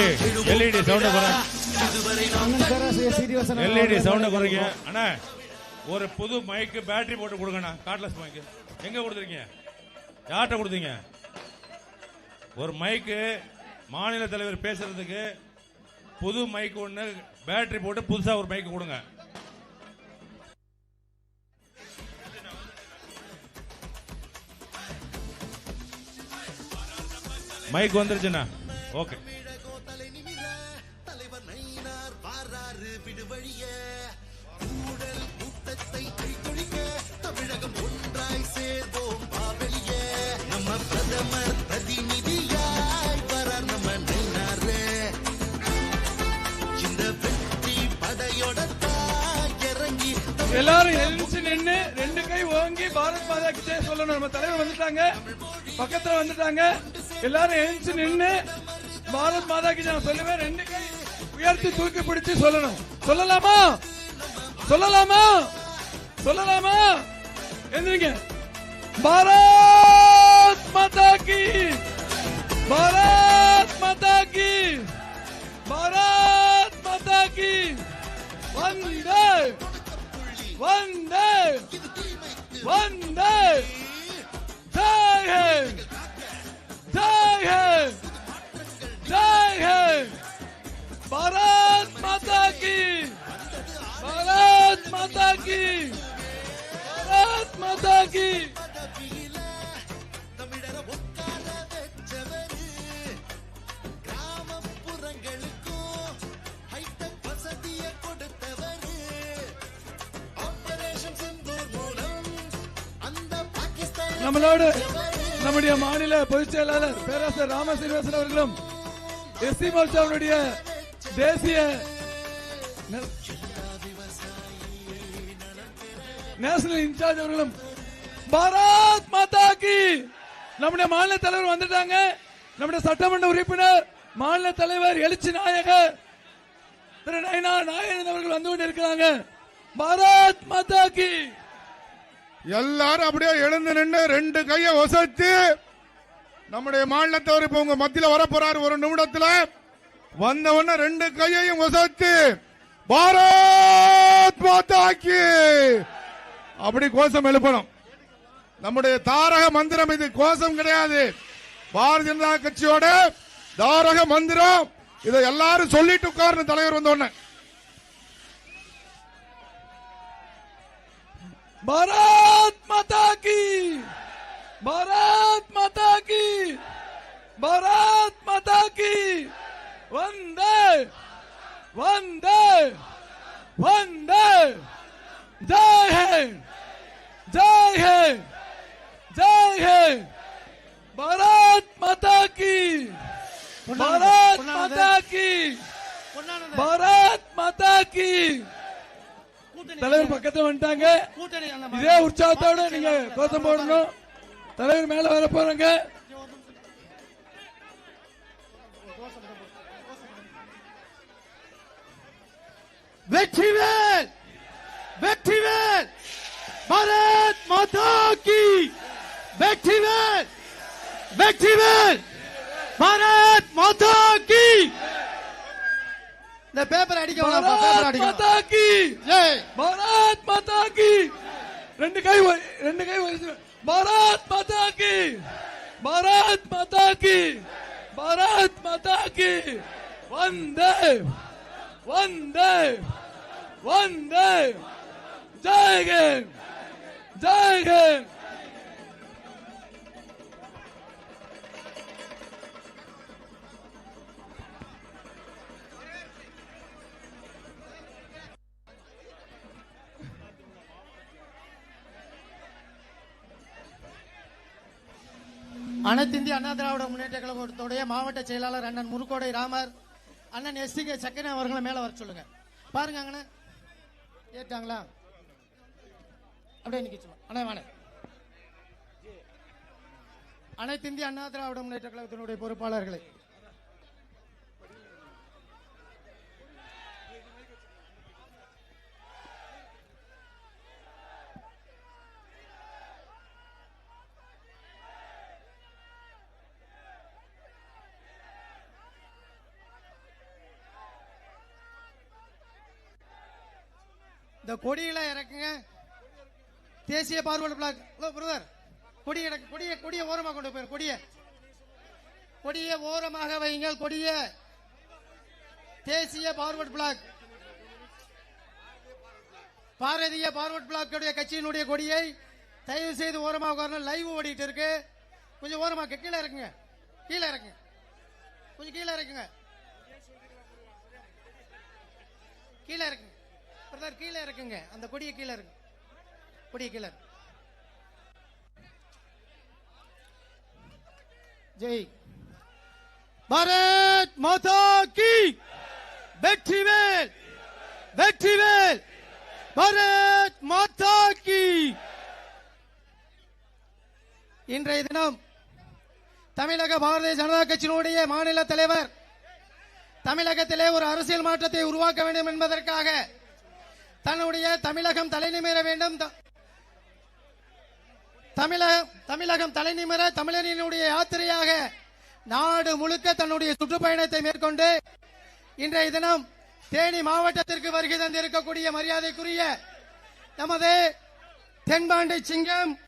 தம்பி எல்இடி சவுண்ட குறைங்க எல்இடி சவுண்ட குறைங்க. அண்ணா ஒரு புது மைக்கு பேட்டரி போட்டு கொடுங்கண்ணா. காட்லஸ் மைக்கு எங்க கொடுத்துருக்கீங்க? யார்கிட்ட கொடுத்தீங்க? ஒரு மைக்கு மாநில தலைவர் பேசுறதுக்கு புது மைக் ஒன்று பேட்டரி போட்டு புதுசா ஒரு மைக் கொடுங்க. மைக் வந்துருச்சுண்ணா. ஓகே எல்லாரும் எழுந்து நின்று ரெண்டு கை ஓங்கி பாரத் மாதா கிட்டே சொல்லணும். நம்ம தலைவர் வந்துட்டாங்க. பக்கத்துல வந்துட்டாங்க. எல்லாரும் எழுந்து நின்று பாரத் மாதா கிட்ட நான் சொல்லுவேன். ரெண்டு கை உயர்த்தி தூக்கி பிடிச்சு சொல்லணும். சொல்லலாமா? சொல்லலாமா? சொல்லலாமா? எந்திரிங்க பாரத் மாதா கி! பாரத் மாதா கி! பாரத் மாதா கி! வந்தே வந்தே வந்தே ஜெய் ஹிந்த் ஜெய் ஹிந்த் ஜெய் ஹிந்த் பாரத் மாதா கி பாரத் மாதா கி பாரத் மாதா கி நம்மளோடு நம்முடைய மாநில பொதுச் செயலாளர் பேராசர் ராமசீனிவாசன் அவர்களும் எஸ்சி மோர்ச்சாவுடைய தேசிய நேஷனல் இன்சார்ஜ் அவர்களும் பாரத் மாதா கி நம்முடைய மாநில தலைவர் வந்துட்டாங்க. நம்முடைய சட்டமன்ற உறுப்பினர் மாநில தலைவர் எழுச்சி நாயகர் திரு நயனா நாயகன் அவர்கள் வந்து கொண்டிருக்கிறாங்க. பாரத் மாதா கி எல்லாரும் அப்படியே எழுந்து நின்று ரெண்டு கைய ஒசத்து நம்முடைய மாநிலத்தவர் இப்ப உங்க மத்தியில வர ஒரு நிமிடத்துல. வந்த உடனே ரெண்டு கையையும் ஒசத்து பாரத் மாதாக்கி அப்படி கோஷம் எழுப்பணும். நம்முடைய தாரக மந்திரம் இது கோஷம் கிடையாது. பாரதிய ஜனதா கட்சியோட தாரக மந்திரம். இதை எல்லாரும் சொல்லிட்டு உட்கார்ந்து தலைவர் வந்த भारत माता की भारत माता की भारत माता की वंदे वंदे वंदे। जय हिंद जय हिंद जय हिंद भारत माता की भारत माता की भारत माता की। தலைவர் பக்கத்துல வந்துட்டாங்க. இதே உற்சாகத்தோட நீங்க கோஷம் போடணும். தலைவர் மேல வர போறாங்க. வெற்றிவேல்! வெற்றிவேல்! பாரத் மாதா கி! வெற்றிவேல்! வெற்றிவேல்! பாரத் மாதா கி இந்த பேப்பர் அடிக்க வேணாம் பேப்பர் பாரத் அடிக்க மாதா கி ஜெய் பாரத் மாதா கி ரெண்டு கை உய- ரெண்டு கை உயர்த்தி- பாரத் மாதா கி பாரத் மாதா கி பாரத் மாதா கி வந்தே வந்தே வந்தே ஜெய் ஹிந்த் ஜெய் ஹிந்த் அனைத்திந்திய அண்ணா திராவிட முன்னேற்ற கழகத்துடைய மாவட்ட செயலாளர் அண்ணன் முருக்கோடை ராமர் அண்ணன் எஸ் கே சக்கரன் அவர்களை மேல வர சொல்லுங்க. பாருங்க அண்ணன் ஏற்றாங்களா? அப்படியே நிக்க சொல்லுங்க அண்ணா வாணே அனைத்திந்திய அண்ணா திராவிட முன்னேற்ற கழகத்தினுடைய பொறுப்பாளர்களை இந்த கொடியில இறக்குங்க. தேசிய பார்வர்டு பிளாக் ஹலோ பிரதர் கொடி இறக்கு கொடிய கொடிய ஓரமாக கொண்டு போயிரு கொடிய. கொடிய ஓரமாக வையுங்கள் கொடிய. தேசிய Forward Bloc Bharatiya Forward Bloc கட்சியினுடைய கொடியை தயவு செய்து ஓரமாக உட்காரணும் லைவ் ஓடிட்டு இருக்கு. கொஞ்சம் ஓரமாக கீழே இறக்குங்க. கீழே இறக்குங்க. கொஞ்சம் கீழே இறக்குங்க. கீழே இறக்குங்க. பிரதர் கீழே இருக்குங்க. அந்த கொடியை கீழே இருக்கு. கொடியை கீழே ஜெய். பாரத் மாதா கி. வெற்றிவேல் வெற்றிவேல் பாரத் மாதா கி. இன்றைய தினம் தமிழக பாரதிய ஜனதா கட்சியினுடைய மாநில தலைவர் தமிழகத்திலே ஒரு அரசியல் மாற்றத்தை உருவாக்க வேண்டும் என்பதற்காக தன்னுடைய தமிழகம் தலைநிமிர வேண்டும். த- தமிழகம் தமிழகம் தலைநிமிர தமிழனினுடைய யாத்திரையாக நாடு முழுக்க தன்னுடைய சுற்றுப்பயணத்தை மேற்கொண்டு இன்றைய தினம் தேனி மாவட்டத்திற்கு வருகை தந்திருக்கக்கூடிய மரியாதைக்குரிய நமது தென்பாண்டி சிங்கம்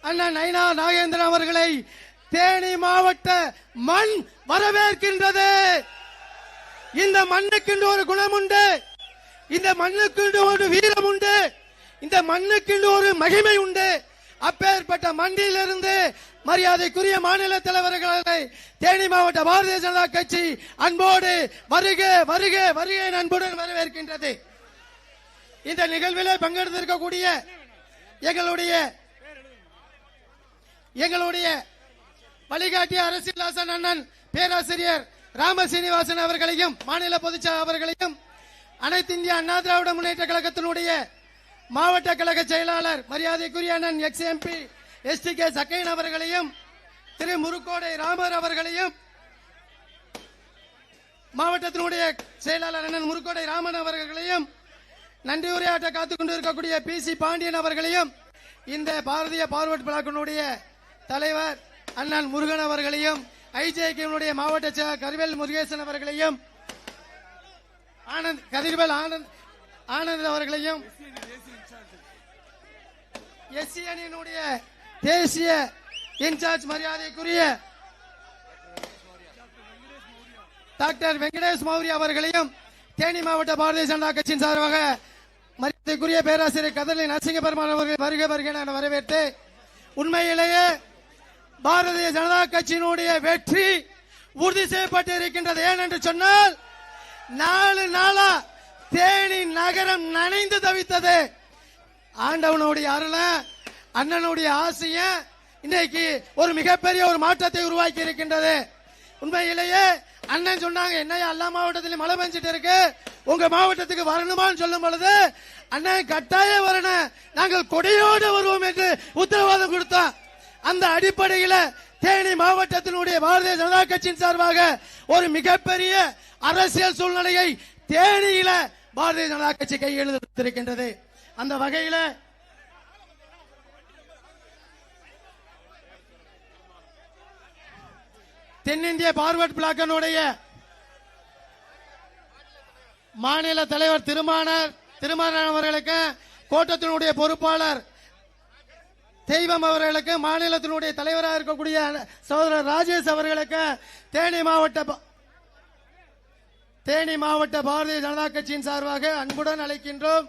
அண்ணன் நைனா நாகேந்திரன் அவர்களை தேனி மாவட்ட மண் வரவேற்கின்றது. இந்த மண்ணுக்கென்று ஒரு குணம் உண்டு இந்த மண்ணுக்கு ஒரு வீரம் உண்டு. இந்த மண்ணுக்கு ஒரு மகிமை உண்டு. அப்பேற்பட்ட மண்டியிலிருந்து மரியாதைக்குரிய மாநில தலைவர்களை தேனி மாவட்ட பாரதிய ஜனதா கட்சி அன்போடு வருக வருக வருக அன்புடன் வரவேற்கின்றது. இந்த நிகழ்வில் பங்கெடுத்திருக்கக்கூடிய எங்களுடைய எங்களுடைய வழிகாட்டிய அரசியல் ஆசன் அண்ணன் பேராசிரியர் ராம சீனிவாசன் அவர்களையும் மாநில பொதுச்சா அவர்களையும் அனைத்து இந்திய அண்ணா திராவிட முன்னேற்ற கழகத்தினுடைய மாவட்ட கழக செயலாளர் மரியாதைக்குரிய அண்ணன் ex MP S T K Chakkaiyan அவர்களையும் திரு முருக்கோடை ராமர் அவர்களையும் மாவட்டத்தினுடைய செயலாளர் அண்ணன் முருக்கோடை ராமன் அவர்களையும் நன்றி உரையாற்ற காத்துக் கொண்டிருக்கக்கூடிய பி சி பாண்டியன் அவர்களையும் இந்த பாரதிய பார்வர்ட் பிளாக்கினுடைய தலைவர் அண்ணன் முருகன் அவர்களையும் ஐஜேகேனுடைய மாவட்ட செயலாளர் கருவேல் முருகேசன் அவர்களையும் ஆனந்த் கதிர்வேல் ஆனந்த் ஆனந்த் அவர்களையும் எஸ்சி அணியினுடைய தேசிய இன்சார்ஜ் மரியாதைக்குரிய டாக்டர் வெங்கடேஷ் மௌரிய அவர்களையும் தேனி மாவட்ட பாரதிய ஜனதா கட்சியின் சார்பாக மரியாதைக்குரிய பேராசிரியர் கதலி நரசிங்க பெருமாள் அவர்கள் வருக வருகை என வரவேற்று உண்மையிலேயே பாரதிய ஜனதா கட்சியினுடைய வெற்றி உறுதி செய்யப்பட்டு இருக்கின்றது ஏனென்று சொன்னால் நாலு நாளா தேனி நகரம் நனைந்து தவித்தது. ஆண்டவனுடைய அருள அண்ணனுடைய ஆசைய இன்னைக்கு ஒரு மிகப்பெரிய ஒரு மாற்றத்தை உருவாக்கி இருக்கின்றது. உண்மையிலேயே அண்ணன் சொன்னாங்க என்னையா எல்லா மாவட்டத்திலும் மழை பெஞ்சிட்டு இருக்கு. உங்க மாவட்டத்துக்கு வரணுமான்னு சொல்லும் பொழுது அண்ணன் கட்டாயம் வரணும். நாங்கள் கொடையோடு வருவோம் என்று உத்தரவாதம் கொடுத்தோம். அந்த அடிப்படையில தேனி மாவட்டத்தினுடைய பாரதிய ஜனதா கட்சியின் சார்பாக ஒரு மிகப்பெரிய அரசியல் சூழ்நிலையை தேனியில பாரதிய ஜனதா கட்சி கையெழுத்திருக்கின்றது. அந்த வகையில தென்னிந்திய பார்வர்ட் பிளாக்கனுடைய மாநில தலைவர் திருமானர் திருமணவர்களுக்கு அவர்களுக்கு கோட்டத்தினுடைய பொறுப்பாளர் தெய்வம் அவர்களுக்கு மாநிலத்தினுடைய தலைவராக இருக்கக்கூடிய சகோதரர் ராஜேஷ் அவர்களுக்கு தேனி மாவட்ட ப- தேனி மாவட்ட பாரதிய ஜனதா கட்சியின் சார்பாக அன்புடன் அழைக்கின்றோம்.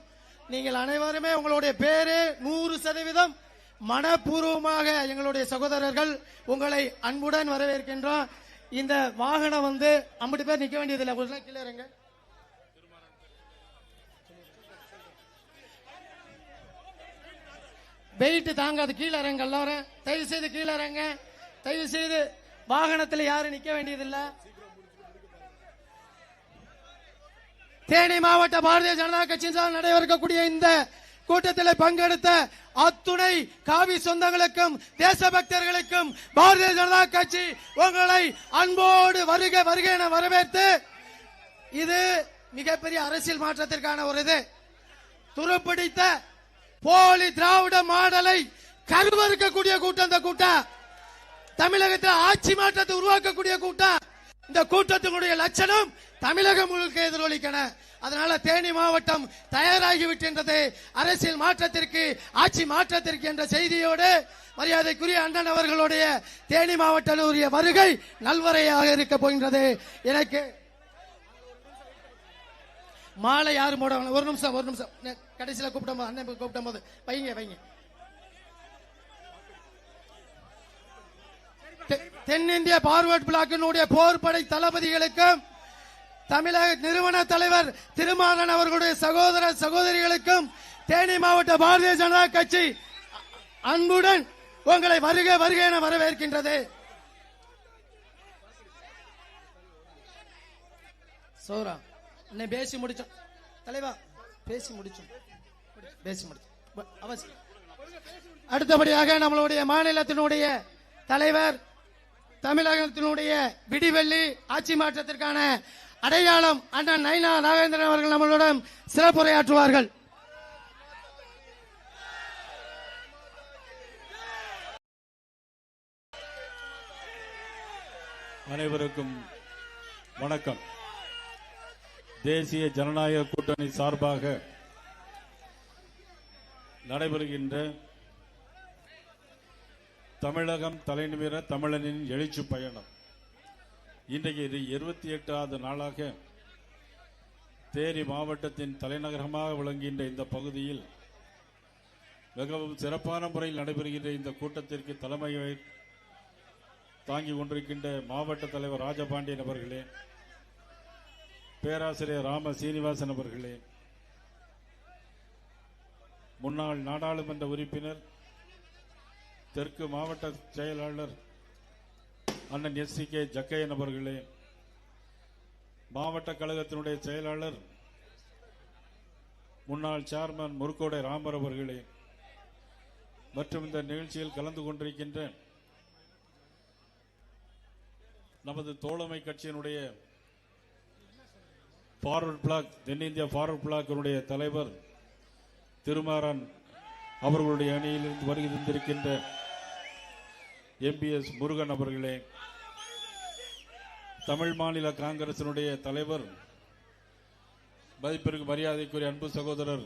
நீங்கள் அனைவருமே உங்களுடைய பேரு நூறு சதவீதம் மனப்பூர்வமாக எங்களுடைய சகோதரர்கள் உங்களை அன்புடன் வரவேற்கின்றோம். இந்த வாகனம் வந்து ஐம்பது பேர் நிக்க வேண்டியதில்லை. ஒரு கீழே இருங்க வெயிட்டு தாங்காது கீழே இறங்க எல்லாரும். தயவு செய்து கீழே இறங்க. தயவு செய்து வாகனத்தில் யாரும் நிக்க வேண்டியதில்லை. தேனி மாவட்ட பாரதிய ஜனதா கட்சியின் சார்பில் நடைபெறக்கூடிய இந்த கூட்டத்தில் பங்கெடுத்த அத்துணை காவி சொந்தங்களுக்கும் தேசபக்தர்களுக்கும் பாரதிய ஜனதா கட்சி உங்களை அன்போடு வருக வருக என வரவேற்று இது மிகப்பெரிய அரசியல் மாற்றத்திற்கான ஒரு இது. துருப்பிடித்த போலி திராவிட மாடலை கருவறுக்கக்கூடிய கூட்டம் இந்த கூட்டம். தமிழகத்தில் ஆட்சி மாற்றத்தை உருவாக்கக்கூடிய கூட்டம். இந்த கூட்டத்தினுடைய லட்சணம் தமிழகம் முழுக்க எதிரொலிக்கன. அதனால தேனி மாவட்டம் தயாராகிவிட்டது அரசியல் மாற்றத்திற்கு ஆட்சி மாற்றத்திற்கு என்ற செய்தியோடு மரியாதைக்குரிய அண்ணன் அவர்களுடைய தேனி மாவட்டத்தினுடைய வருகை நல்வரையாக இருக்க போகின்றது. எனக்கு மாலை யாரும் போட ஒரு நிமிஷம் ஒரு நிமிஷம். கடைசியில் கடைசியில கூப்பிடும் போது அண்ணன் கூப்பிடும் போது. வைங்க வைங்க. தெ- தென்னிந்திய பார்வர்ட் பிளாக்கினுடைய போர்படை தளபதிகளுக்கும் தமிழக நிறுவன தலைவர் திருமாறன் அவர்களுடைய சகோதர சகோதரிகளுக்கும் தேனி மாவட்ட பாரதிய ஜனதா கட்சி அன்புடன் உங்களை வருக வருக என வரவேற்கின்றது. சோரா. என்ன பேசி முடிச்சோம். தலைவா பேசி முடிச்சோம். பேசி முடிச்சோம். அவசியம் அடுத்தபடியாக நம்மளுடைய மாநிலத்தினுடைய தலைவர் தமிழகத்தினுடைய விடிவெள்ளி ஆட்சி மாற்றத்திற்கான அடையாளம் அண்ணன் நைனா நாகேந்திரன் அவர்கள் நம்மளுடன் சிறப்புரையாற்றுவார்கள். அனைவருக்கும் வணக்கம். தேசிய ஜனநாயக கூட்டணி சார்பாக நடைபெறுகின்ற தமிழகம் தலைநிமிர தமிழனின் எழுச்சி பயணம். இன்றைக்கு இது இருபத்தி எட்டாவது நாளாக தேனி மாவட்டத்தின் தலைநகரமாக விளங்குகின்ற இந்த பகுதியில் மிகவும் சிறப்பான முறையில் நடைபெறுகின்ற இந்த கூட்டத்திற்கு தலைமை தாங்கி கொண்டிருக்கின்ற மாவட்ட தலைவர் ராஜபாண்டியன் அவர்களே பேராசிரியர் ராம சீனிவாசன் அவர்களே முன்னாள் நாடாளுமன்ற உறுப்பினர் தெற்கு மாவட்ட செயலாளர் அண்ணன் எஸ் சி கே ஜக்கையன் அவர்களே மாவட்ட கழகத்தினுடைய செயலாளர் முன்னாள் சேர்மன் முருக்கோடை ராமர் அவர்களே மற்றும் இந்த நிகழ்ச்சியில் கலந்து கொண்டிருக்கின்ற நமது தோழமை கட்சியினுடைய ஃபார்வர்ட் பிளாக் தென்னிந்திய ஃபார்வர்ட் பிளாக்கினுடைய தலைவர் திருமாறன் அவர்களுடைய அணியிலிருந்து வருகை தந்திருக்கின்ற எம்பிஎஸ் முருகன் அவர்களே தமிழ் மாநில காங்கிரசினுடைய தலைவர் மதிப்பிற்கு மரியாதைக்குரிய அன்பு சகோதரர்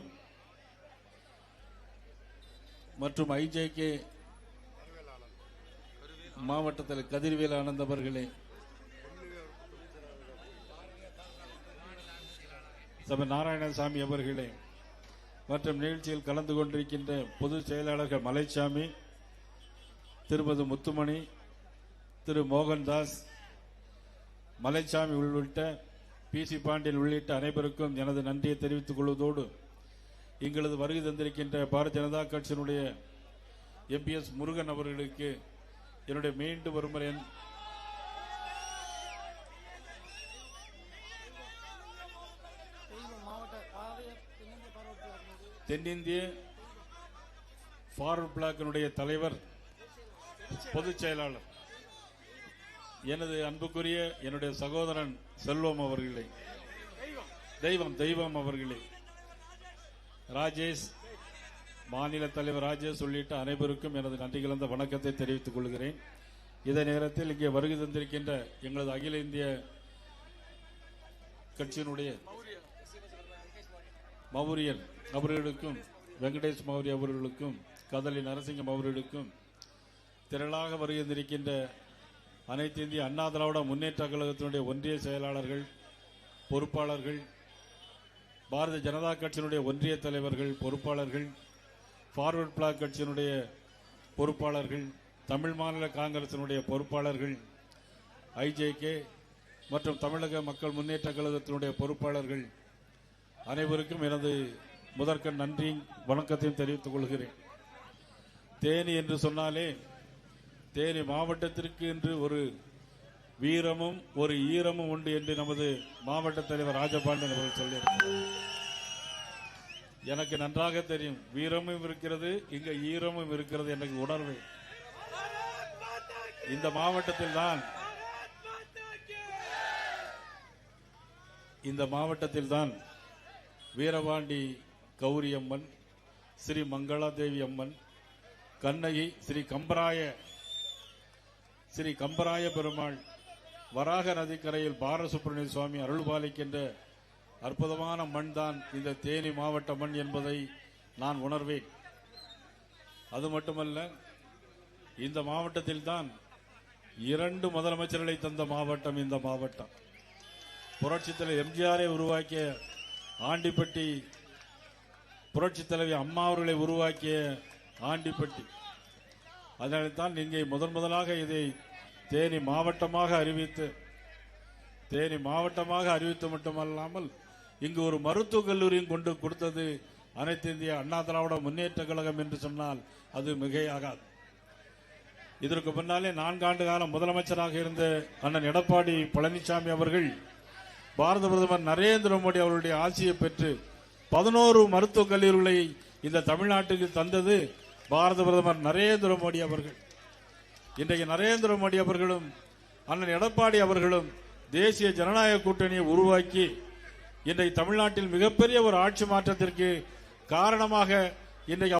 மற்றும் ஐஜேகே மாவட்டத்தில் கதிர்வேல் ஆனந்த் அவர்களே சபை நாராயணசாமி அவர்களே மற்றும் நிகழ்ச்சியில் கலந்து கொண்டிருக்கின்ற பொதுச் செயலாளர்கள் மலைச்சாமி திருமதி முத்துமணி திரு மோகன்தாஸ் மலைச்சாமி உள்ளிட்ட பி சி பாண்டியன் உள்ளிட்ட அனைவருக்கும் எனது நன்றியை தெரிவித்துக் கொள்வதோடு எங்களது வருகை தந்திருக்கின்ற பாரதிய ஜனதா கட்சியினுடைய எம்பிஎஸ் முருகன் அவர்களுக்கு என்னுடைய மீண்டும் ஒருமுறை என் தென்னிந்திய ஃபார்வர்ட் பிளாக்கினுடைய தலைவர் பொதுச் செயலாளர் எனது அன்புக்குரிய என்னுடைய சகோதரன் செல்வம் அவர்களே தெய்வம் தெய்வம் அவர்களே ராஜேஷ் மாநில தலைவர் ராஜேஷ் உள்ளிட்ட அனைவருக்கும் எனது நன்றி கலந்த வணக்கத்தை தெரிவித்துக் கொள்கிறேன். இதே நேரத்தில் இங்கே வருகை தந்திருக்கின்ற எங்களது அகில இந்திய கட்சியினுடைய மௌரியன் அவர்களுக்கும் வெங்கடேஷ் மௌரி அவர்களுக்கும் கதலி நரசிங்கம் அவர்களுக்கும் திரளாக வருகின்றிருக்கின்ற அனைத்து இந்திய அண்ணா திராவிட முன்னேற்ற கழகத்தினுடைய ஒன்றிய செயலாளர்கள் பொறுப்பாளர்கள் பாரதிய ஜனதா கட்சியினுடைய ஒன்றிய தலைவர்கள் பொறுப்பாளர்கள் ஃபார்வர்ட் பிளாக் கட்சியினுடைய பொறுப்பாளர்கள் தமிழ் மாநில காங்கிரசினுடைய பொறுப்பாளர்கள் ஐஜேகே மற்றும் தமிழக மக்கள் முன்னேற்ற கழகத்தினுடைய பொறுப்பாளர்கள் அனைவருக்கும் எனது முதற்க நன்றி வணக்கத்தையும் தெரிவித்துக் கொள்கிறேன். தேனி என்று சொன்னாலே தேனி மாவட்டத்திற்கு என்று ஒரு வீரமும் ஒரு ஈரமும் உண்டு என்று நமது மாவட்ட தலைவர் ராஜபாண்டியன் அவர்கள் சொல்லியிருக்கிறார். எனக்கு நன்றாக தெரியும் வீரமும் இருக்கிறது இங்க ஈரமும் இருக்கிறது எனக்கு உணர்வு. இந்த மாவட்டத்தில் தான் இந்த மாவட்டத்தில் தான் வீரபாண்டி கௌரியம்மன் ஸ்ரீ மங்களாதேவி அம்மன் கண்ணகி ஸ்ரீ கம்பராய ஸ்ரீ கம்பராய பெருமாள் வராக நதிக்கரையில் பாலசுப்ரமணிய சுவாமி அருள் பாலிக்கின்ற அற்புதமான மண் தான் இந்த தேனி மாவட்ட மண் என்பதை நான் உணர்வேன். அது மட்டுமல்ல இந்த மாவட்டத்தில் தான் இரண்டு முதலமைச்சர்களை தந்த மாவட்டம் இந்த மாவட்டம். புரட்சித் எம்ஜிஆரை உருவாக்கிய ஆண்டிப்பட்டி புரட்சி தலைவி அம்மா அவர்களை உருவாக்கிய ஆண்டிப்பட்டி அதனால்தான் இங்கே முதன் முதலாக இதை தேனி மாவட்டமாக அறிவித்து தேனி மாவட்டமாக அறிவித்து மட்டுமல்லாமல் இங்கு ஒரு மருத்துவக் கல்லூரியும் கொண்டு கொடுத்தது அனைத்து இந்திய அண்ணா திராவிட முன்னேற்ற கழகம் என்று சொன்னால் அது மிகையாகாது. இதற்கு முன்னாலே நான்காண்டு காலம் முதலமைச்சராக இருந்த அண்ணன் எடப்பாடி பழனிசாமி அவர்கள் பாரத பிரதமர் நரேந்திர மோடி அவருடைய ஆட்சியை பெற்று பதினோரு மருத்துவக் கல்லூரிகளை இந்த தமிழ்நாட்டுக்கு தந்தது பாரத பிரதமர் நரேந்திர மோடி அவர்கள். இன்றைக்கு நரேந்திர மோடி அவர்களும் அண்ணன் எடப்பாடி அவர்களும் தேசிய ஜனநாயக கூட்டணியை உருவாக்கி இன்றைக்கு தமிழ்நாட்டில் மிகப்பெரிய ஒரு ஆட்சி மாற்றத்திற்கு காரணமாக இன்றைக்கு